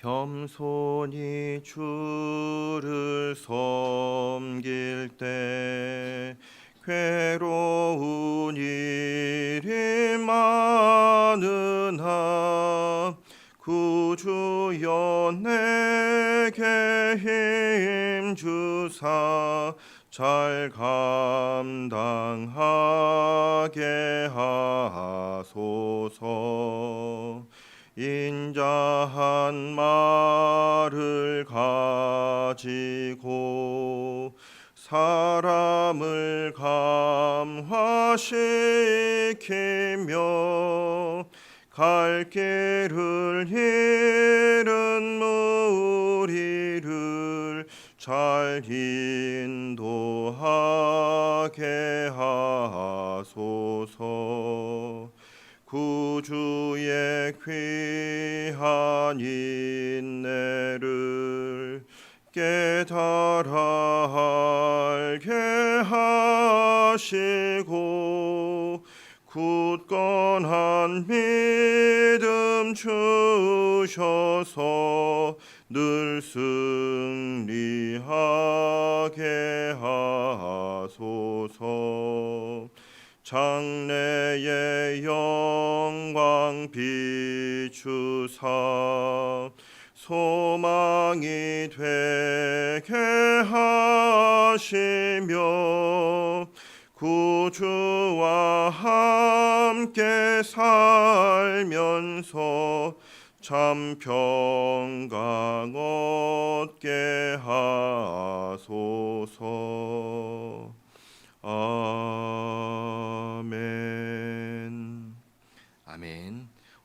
겸손히 주를 섬길 때 괴로운 일이 많으나 구주여 내게 힘 주사 잘 감당하게 하소서 인자한 말을 가지고 사람을 감화시키며 갈 길을 잃은 무리를 잘 인도하게 하소서 구주의 귀한 인내를 깨달아 알게 하시고 굳건한 믿음 주셔서 늘 승리하게 하소서. 영광 비추사 소망이 되게 하시며 구주와 함께 살면서 참 평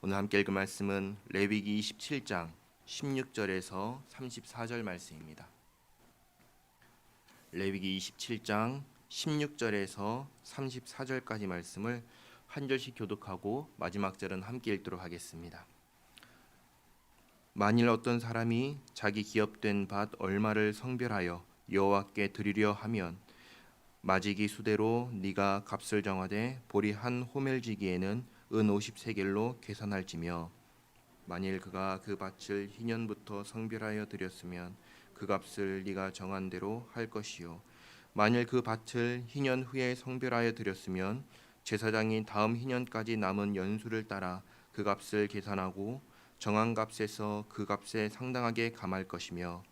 오늘 함께 읽을 말씀은 레위기 27장 16절에서 34절 말씀입니다. 레위기 27장 16절에서 34절까지 말씀을 한 절씩 교독하고 마지막 절은 함께 읽도록 하겠습니다. 만일 어떤 사람이 자기 기업된 밭 얼마를 성별하여 여호와께 드리려 하면 마지기 수대로 네가 값을 정하되 보리 한 호멜지기에는 은 50세겔로 계산할지며 만일 그가 그 밭을 희년부터 성별하여 드렸으면 그 값을 네가 정한 대로 할 것이요. 만일 그 밭을 희년 후에 성별하여 드렸으면 제사장이 다음 희년까지 남은 연수를 따라 그 값을 계산하고 정한 값에서 그 값에 상당하게 감할 것이며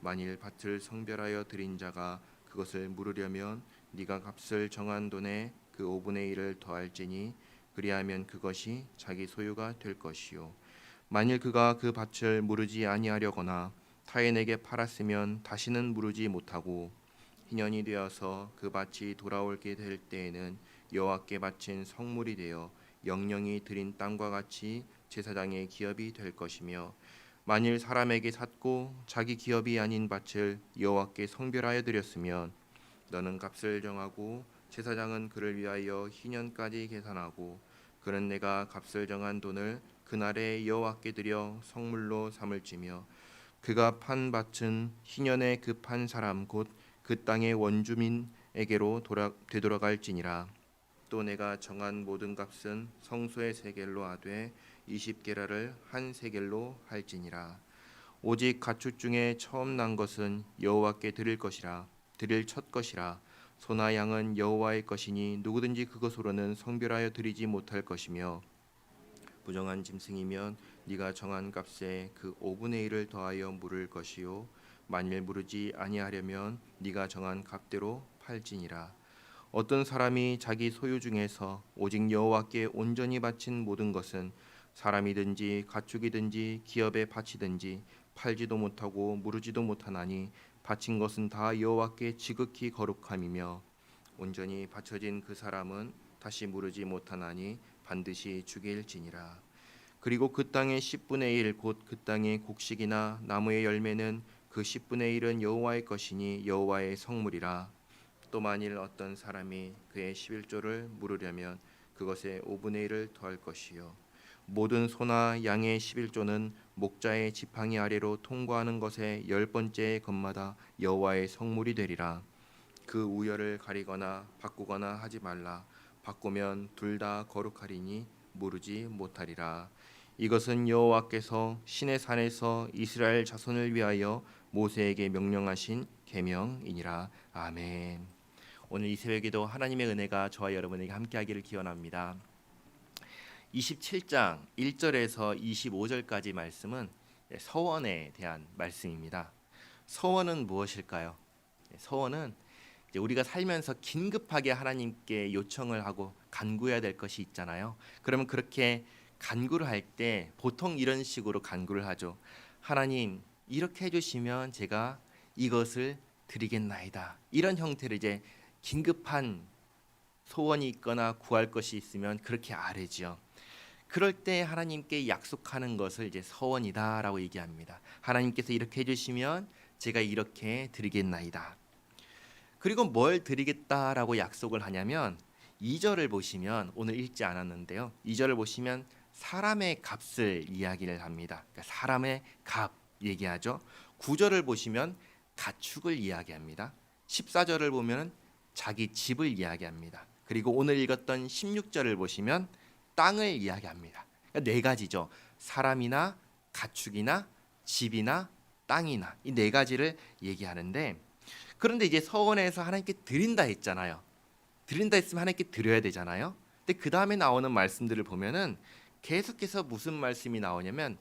만일 밭을 성별하여 드린 자가 그것을 물으려면 네가 값을 정한 돈에 그 5분의 1을 더할지니 그리하면 그것이 자기 소유가 될 것이요. 만일 그가 그 밭을 무르지 아니하려거나 타인에게 팔았으면 다시는 무르지 못하고 희년이 되어서 그 밭이 돌아올게 될 때에는 여호와께 바친 성물이 되어 영영이 드린 땅과 같이 제사장의 기업이 될 것이며 만일 사람에게 샀고 자기 기업이 아닌 밭을 여호와께 성별하여 드렸으면 너는 값을 정하고 제사장은 그를 위하여 희년까지 계산하고 그는 내가 값을 정한 돈을 그날에 여호와께 드려 성물로 삼을지며 그가 판 밭은 희년에 그 판 사람 곧 그 땅의 원주민에게로 돌아 되돌아갈지니라. 또 내가 정한 모든 값은 성소의 세겔로 하되 20게라를 한 세겔로 할지니라. 오직 가축 중에 처음 난 것은 여호와께 드릴 것이라 드릴 첫 것이라 소나 양은 여호와의 것이니 누구든지 그것으로는 성별하여 드리지 못할 것이며 부정한 짐승이면 네가 정한 값에 그 5분의 1을 더하여 물을 것이요 만일 물으지 아니하려면 네가 정한 값대로 팔지니라. 어떤 사람이 자기 소유 중에서 오직 여호와께 온전히 바친 모든 것은 사람이든지 가축이든지 기업에 바치든지 팔지도 못하고 무르지도 못하나니 바친 것은 다 여호와께 지극히 거룩함이며 온전히 바쳐진 그 사람은 다시 무르지 못하나니 반드시 죽일지니라. 그리고 그 땅의 10분의 1 곧 그 땅의 곡식이나 나무의 열매는 그 10분의 1은 여호와의 것이니 여호와의 성물이라. 또 만일 어떤 사람이 그의 11조를 물으려면 그것에 5분의 1을 더할 것이요 모든 소나 양의 11조는 목자의 지팡이 아래로 통과하는 것의 열 번째 것마다 여호와의 성물이 되리라 그 우열을 가리거나 바꾸거나 하지 말라 바꾸면 둘 다 거룩하리니 모르지 못하리라 이것은 여호와께서 신의 산에서 이스라엘 자손을 위하여 모세에게 명령하신 계명이니라 아멘. 오늘 이 새벽에도 하나님의 은혜가 저와 여러분에게 함께하기를 기원합니다. 27장 1절에서 25절까지 말씀은 서원에 대한 말씀입니다. 서원은 무엇일까요? 서원은 이제 우리가 살면서 긴급하게 하나님께 요청을 하고 간구해야 될 것이 있잖아요. 그러면 그렇게 간구를 할 때 보통 이런 식으로 간구를 하죠. 하나님 이렇게 해주시면 제가 이것을 드리겠나이다. 이런 형태로 이제 긴급한 소원이 있거나 구할 것이 있으면 그렇게 아뢰지요. 그럴 때 하나님께 약속하는 것을 이제 서원이다라고 얘기합니다. 하나님께서 이렇게 해주시면 제가 이렇게 드리겠나이다. 그리고 뭘 드리겠다라고 약속을 하냐면 2절을 보시면 오늘 읽지 않았는데요. 2절을 보시면 사람의 값을 이야기를 합니다. 그러니까 사람의 값 얘기하죠. 9절을 보시면 가축을 이야기합니다. 14절을 보면 자기 집을 이야기합니다. 그리고 오늘 읽었던 16절을 보시면 땅을 이야기합니다. 그러니까 네 가지죠. 사람이나 가축이나 집이나 땅이나 이 네 가지를 얘기하는데 그런데 이제 서원에서 하나님께 드린다 했잖아요. 드린다 했으면 하나님께 드려야 되잖아요. 근데 그 다음에 나오는 말씀들을 보면은 계속해서 무슨 말씀이 나오냐면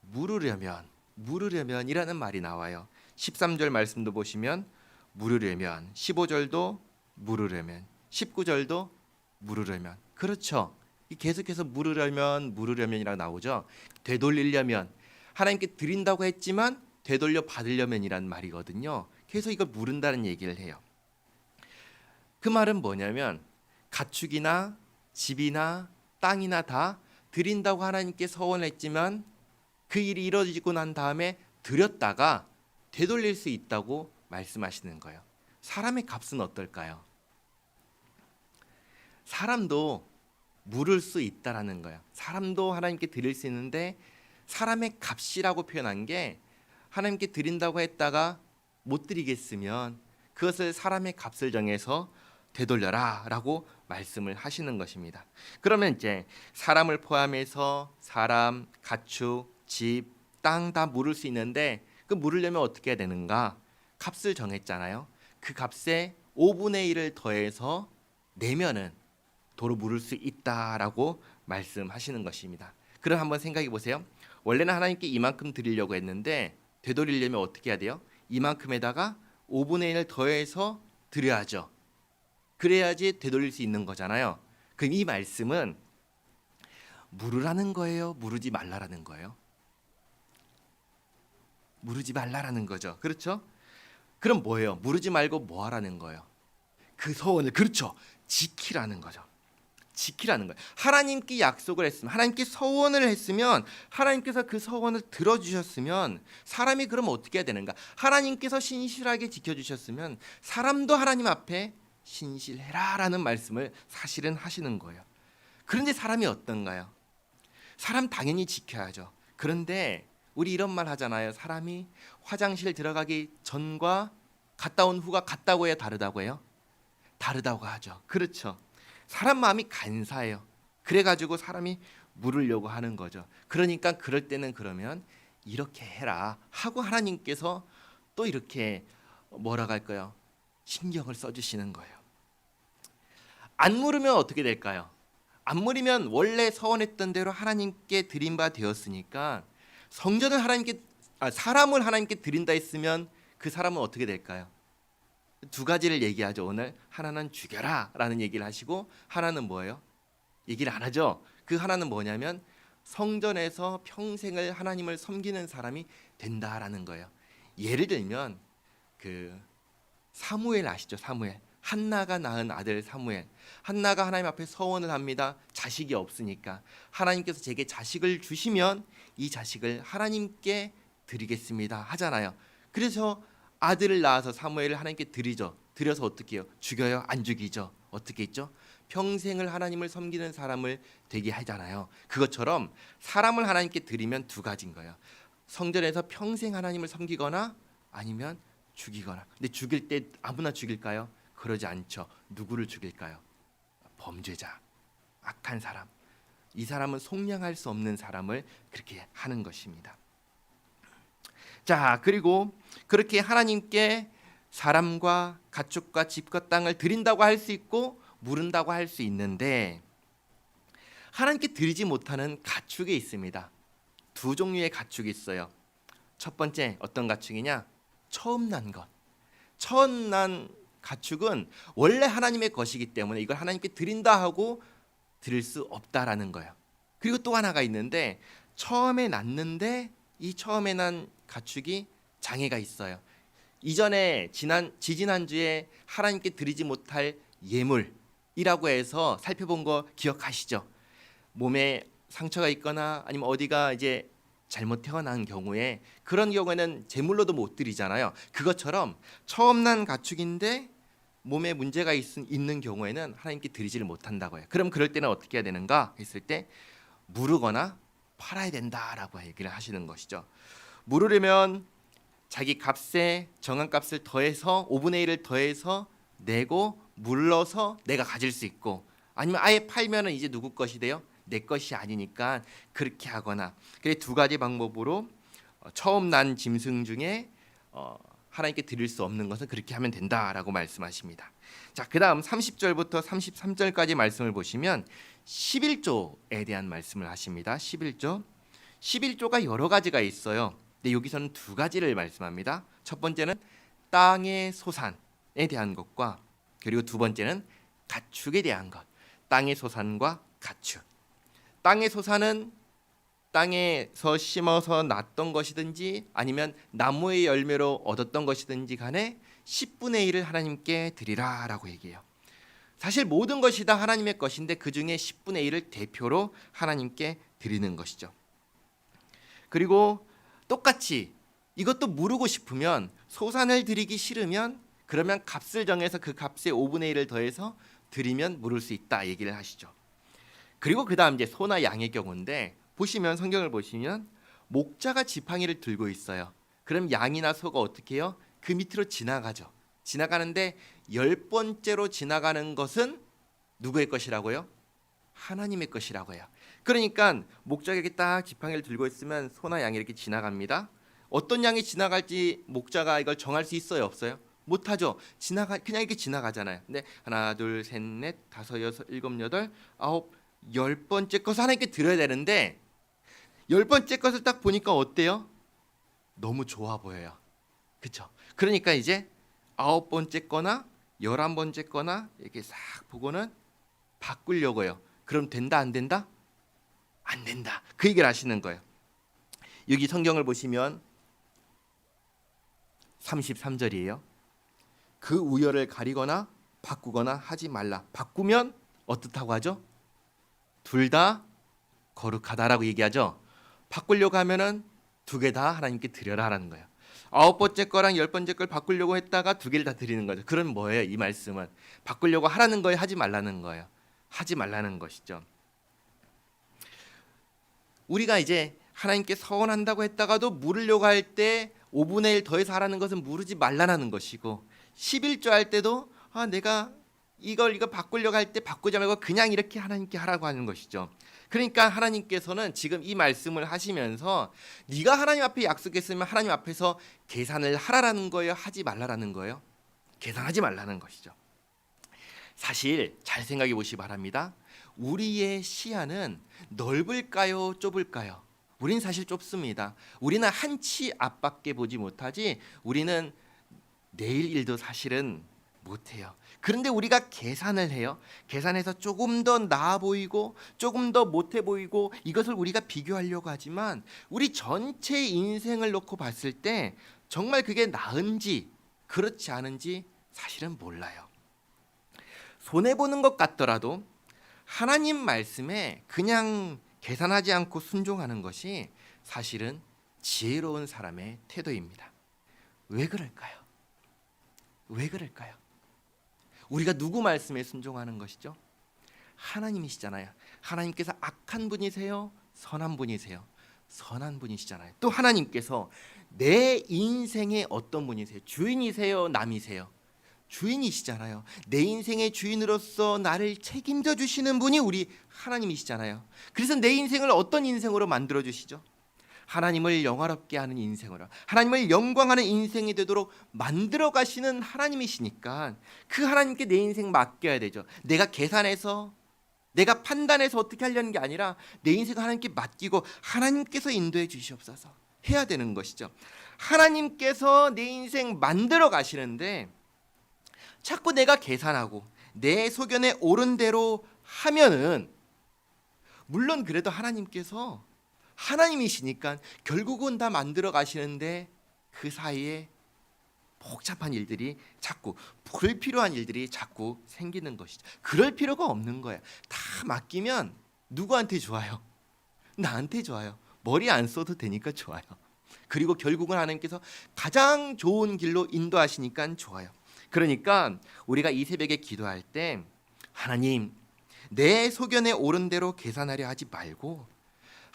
물으려면 물으려면이라는 말이 나와요. 13절 말씀도 보시면 물으려면 15절도 물으려면 19절도 물으려면 그렇죠. 이 계속해서 물으려면 물으려면이라고 나오죠. 되돌리려면 하나님께 드린다고 했지만 되돌려 받으려면이란 말이거든요. 계속 이걸 물은다는 얘기를 해요. 그 말은 뭐냐면 가축이나 집이나 땅이나 다 드린다고 하나님께 서원했지만 그 일이 이루어지고 난 다음에 드렸다가 되돌릴 수 있다고 말씀하시는 거예요. 사람의 값은 어떨까요? 사람도 물을 수 있다라는 거예요. 사람도 하나님께 드릴 수 있는데 사람의 값이라고 표현한 게 하나님께 드린다고 했다가 못 드리겠으면 그것을 사람의 값을 정해서 되돌려라라고 말씀을 하시는 것입니다. 그러면 이제 사람을 포함해서 사람, 가축, 집, 땅 다 물을 수 있는데 그 물으려면 어떻게 해야 되는가? 값을 정했잖아요. 그 값에 5분의 1을 더해서 내면은 도로 물을 수 있다라고 말씀하시는 것입니다. 그럼 한번 생각해 보세요. 원래는 하나님께 이만큼 드리려고 했는데 되돌리려면 어떻게 해야 돼요? 이만큼에다가 5분의 1을 더해서 드려야죠. 그래야지 되돌릴 수 있는 거잖아요. 그럼 이 말씀은 물으라는 거예요? 물으지 말라라는 거예요? 물으지 말라라는 거죠. 그렇죠? 그럼 뭐예요? 물으지 말고 뭐 하라는 거예요? 그 소원을 그렇죠. 지키라는 거죠. 지키라는 거예요. 하나님께 약속을 했으면 하나님께 서원을 했으면 하나님께서 그 서원을 들어 주셨으면 사람이 그럼 어떻게 해야 되는가? 하나님께서 신실하게 지켜 주셨으면 사람도 하나님 앞에 신실해라라는 말씀을 사실은 하시는 거예요. 그런데 사람이 어떤가요? 사람 당연히 지켜야죠. 그런데 우리 이런 말 하잖아요. 사람이 화장실 들어가기 전과 갔다 온 후가 같다고 해요, 다르다고 해요? 다르다고 하죠. 그렇죠. 사람 마음이 간사해요. 그래가지고 사람이 물으려고 하는 거죠. 그러니까 그럴 때는 그러면 이렇게 해라 하고 하나님께서 또 이렇게 뭐라고 할까요? 신경을 써주시는 거예요. 안 물으면 어떻게 될까요? 앞물이면 원래 서원했던 대로 하나님께 드린 바 되었으니까 성전을 하나님께 아, 사람을 하나님께 드린다 했으면 그 사람은 어떻게 될까요? 두 가지를 얘기하죠. 오늘 하나는 죽여라라는 얘기를 하시고 하나는 뭐예요? 얘기를 안 하죠. 그 하나는 뭐냐면 성전에서 평생을 하나님을 섬기는 사람이 된다라는 거예요. 예를 들면 그 사무엘 아시죠? 사무엘. 한나가 낳은 아들 사무엘. 한나가 하나님 앞에 서원을 합니다. 자식이 없으니까 하나님께서 제게 자식을 주시면 이 자식을 하나님께 드리겠습니다 하잖아요. 그래서 아들을 낳아서 사무엘을 하나님께 드리죠. 드려서 어떻게 해요? 죽여요? 안 죽이죠. 어떻게 했죠? 평생을 하나님을 섬기는 사람을 되게 하잖아요. 그것처럼 사람을 하나님께 드리면 두 가지인 거예요. 성전에서 평생 하나님을 섬기거나 아니면 죽이거나. 근데 죽일 때 아무나 죽일까요? 그러지 않죠. 누구를 죽일까요? 범죄자, 악한 사람. 이 사람은 속량할 수 없는 사람을 그렇게 하는 것입니다. 자, 그리고 그렇게 하나님께 사람과 가축과 집과 땅을 드린다고 할 수 있고 물은다고 할 수 있는데 하나님께 드리지 못하는 가축이 있습니다. 두 종류의 가축이 있어요. 첫 번째 어떤 가축이냐? 처음 난 것. 처음 난 가축은 원래 하나님의 것이기 때문에 이걸 하나님께 드린다 하고 드릴 수 없다라는 거예요. 그리고 또 하나가 있는데 처음에 났는데 이 처음에 난 가축이 장애가 있어요. 이전에 지난 지지난 주에 하나님께 드리지 못할 예물이라고 해서 살펴본 거 기억하시죠? 몸에 상처가 있거나 아니면 어디가 이제 잘못 태어난 경우에 그런 경우에는 제물로도 못 드리잖아요. 그것처럼 처음 난 가축인데 몸에 문제가 있, 있는 경우에는 하나님께 드리지를 못한다고요. 그럼 그럴 때는 어떻게 해야 되는가 했을 때 무르거나 팔아야 된다라고 얘기를 하시는 것이죠. 물으려면 자기 값에 정한 값을 더해서 5분의 1을 더해서 내고 물러서 내가 가질 수 있고 아니면 아예 팔면은 이제 누구 것이 돼요? 내 것이 아니니까 그렇게 하거나 그래 두 가지 방법으로 어, 처음 난 짐승 중에 어, 하나님께 드릴 수 없는 것은 그렇게 하면 된다라고 말씀하십니다. 자, 그다음 30절부터 33절까지 말씀을 보시면 11조에 대한 말씀을 하십니다. 11조. 11조가 여러 가지가 있어요. 근데 여기서는 두 가지를 말씀합니다. 첫 번째는 땅의 소산에 대한 것과 그리고 두 번째는 가축에 대한 것. 땅의 소산과 가축. 땅의 소산은 땅에서 심어서 났던 것이든지 아니면 나무의 열매로 얻었던 것이든지 간에 10분의 1을 하나님께 드리라라고 얘기해요. 사실 모든 것이 다 하나님의 것인데 그 중에 10분의 1을 대표로 하나님께 드리는 것이죠. 그리고 똑같이 이것도 무르고 싶으면 소산을 드리기 싫으면 그러면 값을 정해서 그 값의 5분의 1을 더해서 드리면 물을 수 있다 얘기를 하시죠. 그리고 그다음 이제 소나 양의 경우인데 보시면 성경을 보시면 목자가 지팡이를 들고 있어요. 그럼 양이나 소가 어떻게 해요? 그 밑으로 지나가죠. 지나가는데 열 번째로 지나가는 것은 누구의 것이라고요? 하나님의 것이라고 해요. 그러니까 목자가 이렇게 딱 지팡이를 들고 있으면 소나 양이 이렇게 지나갑니다. 어떤 양이 지나갈지 목자가 이걸 정할 수 있어요, 없어요? 못하죠. 지나가 그냥 이렇게 지나가잖아요. 근데 하나, 둘, 셋, 넷, 다섯, 여섯, 일곱, 여덟, 아홉, 열 번째 것을 하나님께 드려야 되는데 열 번째 것을 딱 보니까 어때요? 너무 좋아 보여요. 그렇죠? 그러니까 이제 아홉 번째 거나 열한 번째 거나 이렇게 싹 보고는 바꾸려고요. 그럼 된다 안 된다? 안 된다. 그 얘기를 하시는 거예요. 여기 성경을 보시면 33절이에요. 그 우열을 가리거나 바꾸거나 하지 말라. 바꾸면 어떻다고 하죠? 둘 다 거룩하다라고 얘기하죠. 바꾸려고 하면은 두 개 다 하나님께 드려라라는 거예요. 아홉 번째 거랑 열 번째 걸 바꾸려고 했다가 두 개를 다 드리는 거죠. 그럼 뭐예요? 이 말씀은 바꾸려고 하라는 거예요, 하지 말라는 거예요. 하지 말라는 것이죠. 우리가 이제 하나님께 서원한다고 했다가도 물으려고 할 때 5분의 1 더해서 하라는 것은 물으지 말라는 것이고 11조 할 때도 아 내가 이걸 이거 바꾸려고 할 때 바꾸지 말고 그냥 이렇게 하나님께 하라고 하는 것이죠. 그러니까 하나님께서는 지금 이 말씀을 하시면서 네가 하나님 앞에 약속했으면 하나님 앞에서 계산을 하라라는 거예요, 하지 말라라는 거예요. 계산하지 말라는 것이죠. 사실 잘 생각해 보시기 바랍니다. 우리의 시야는 넓을까요, 좁을까요? 우린 사실 좁습니다. 우리는 한 치 앞밖에 보지 못하지. 우리는 내일 일도 사실은 못해요. 그런데 우리가 계산을 해요. 계산해서 조금 더 나아 보이고 조금 더 못해 보이고 이것을 우리가 비교하려고 하지만 우리 전체 인생을 놓고 봤을 때 정말 그게 나은지 그렇지 않은지 사실은 몰라요. 손해 보는 것 같더라도 하나님 말씀에 그냥 계산하지 않고 순종하는 것이 사실은 지혜로운 사람의 태도입니다. 왜 그럴까요? 왜 그럴까요? 우리가 누구 말씀에 순종하는 것이죠? 하나님이시잖아요. 하나님께서 악한 분이세요? 선한 분이세요? 선한 분이시잖아요. 또 하나님께서 내 인생의 어떤 분이세요? 주인이세요? 남이세요? 주인이시잖아요. 내 인생의 주인으로서 나를 책임져 주시는 분이 우리 하나님이시잖아요. 그래서 내 인생을 어떤 인생으로 만들어 주시죠? 하나님을 영화롭게 하는 인생으로 하나님을 영광하는 인생이 되도록 만들어 가시는 하나님이시니까 그 하나님께 내 인생 맡겨야 되죠. 내가 계산해서 내가 판단해서 어떻게 하려는 게 아니라 내 인생을 하나님께 맡기고 하나님께서 인도해 주시옵소서 해야 되는 것이죠. 하나님께서 내 인생 만들어 가시는데 자꾸 내가 계산하고 내 소견에 옳은 대로 하면은 물론 그래도 하나님께서 하나님이시니까 결국은 다 만들어 가시는데 그 사이에 복잡한 일들이 자꾸 불필요한 일들이 자꾸 생기는 것이죠. 그럴 필요가 없는 거야. 다 맡기면 누구한테 좋아요? 나한테 좋아요. 머리 안 써도 되니까 좋아요. 그리고 결국은 하나님께서 가장 좋은 길로 인도하시니까 좋아요. 그러니까 우리가 이 새벽에 기도할 때 하나님 내 소견에 옳은 대로 계산하려 하지 말고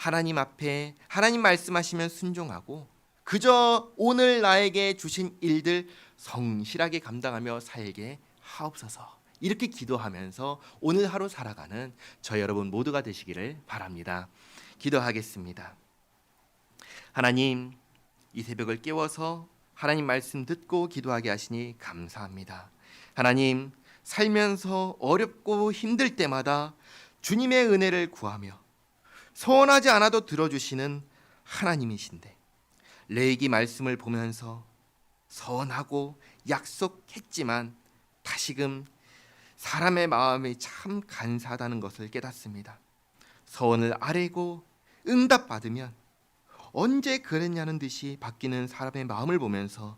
하나님 앞에 하나님 말씀하시면 순종하고 그저 오늘 나에게 주신 일들 성실하게 감당하며 살게 하옵소서. 이렇게 기도하면서 오늘 하루 살아가는 저 여러분 모두가 되시기를 바랍니다. 기도하겠습니다. 하나님, 이 새벽을 깨워서 하나님 말씀 듣고 기도하게 하시니 감사합니다. 하나님, 살면서 어렵고 힘들 때마다 주님의 은혜를 구하며 소원하지 않아도 들어주시는 하나님이신데 레이기 말씀을 보면서 서원하고 약속했지만 다시금 사람의 마음이 참 간사하다는 것을 깨닫습니다. 서원을 아뢰고 응답받으면 언제 그랬냐는 듯이 바뀌는 사람의 마음을 보면서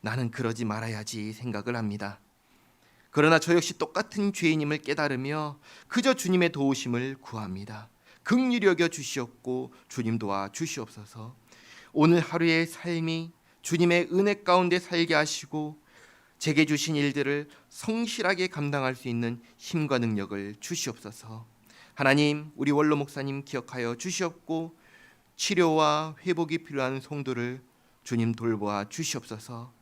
나는 그러지 말아야지 생각을 합니다. 그러나 저 역시 똑같은 죄인임을 깨달으며 그저 주님의 도우심을 구합니다. 극률히 여겨 주시옵고 주님 도와 주시옵소서. 오늘 하루의 삶이 주님의 은혜 가운데 살게 하시고 제게 주신 일들을 성실하게 감당할 수 있는 힘과 능력을 주시옵소서. 하나님, 우리 원로 목사님 기억하여 주시옵고 치료와 회복이 필요한 성도를 주님 돌보아 주시옵소서.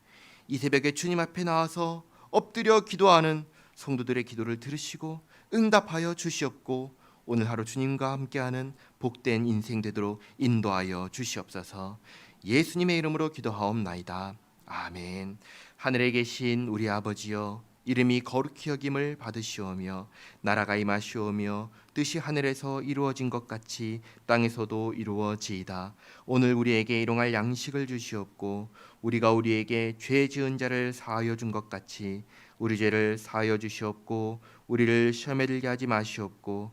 이 새벽에 주님 앞에 나와서 엎드려 기도하는 성도들의 기도를 들으시고 응답하여 주시옵고 오늘 하루 주님과 함께하는 복된 인생 되도록 인도하여 주시옵소서. 예수님의 이름으로 기도하옵나이다. 아멘. 하늘에 계신 우리 아버지여 이름이 거룩히 여김을 받으시오며 나라가 임하시오며 뜻이 하늘에서 이루어진 것 같이 땅에서도 이루어지이다. 오늘 우리에게 일용할 양식을 주시옵고 우리가 우리에게 죄 지은 자를 사하여 준 것 같이 우리 죄를 사하여 주시옵고 우리를 시험에 들게 하지 마시옵고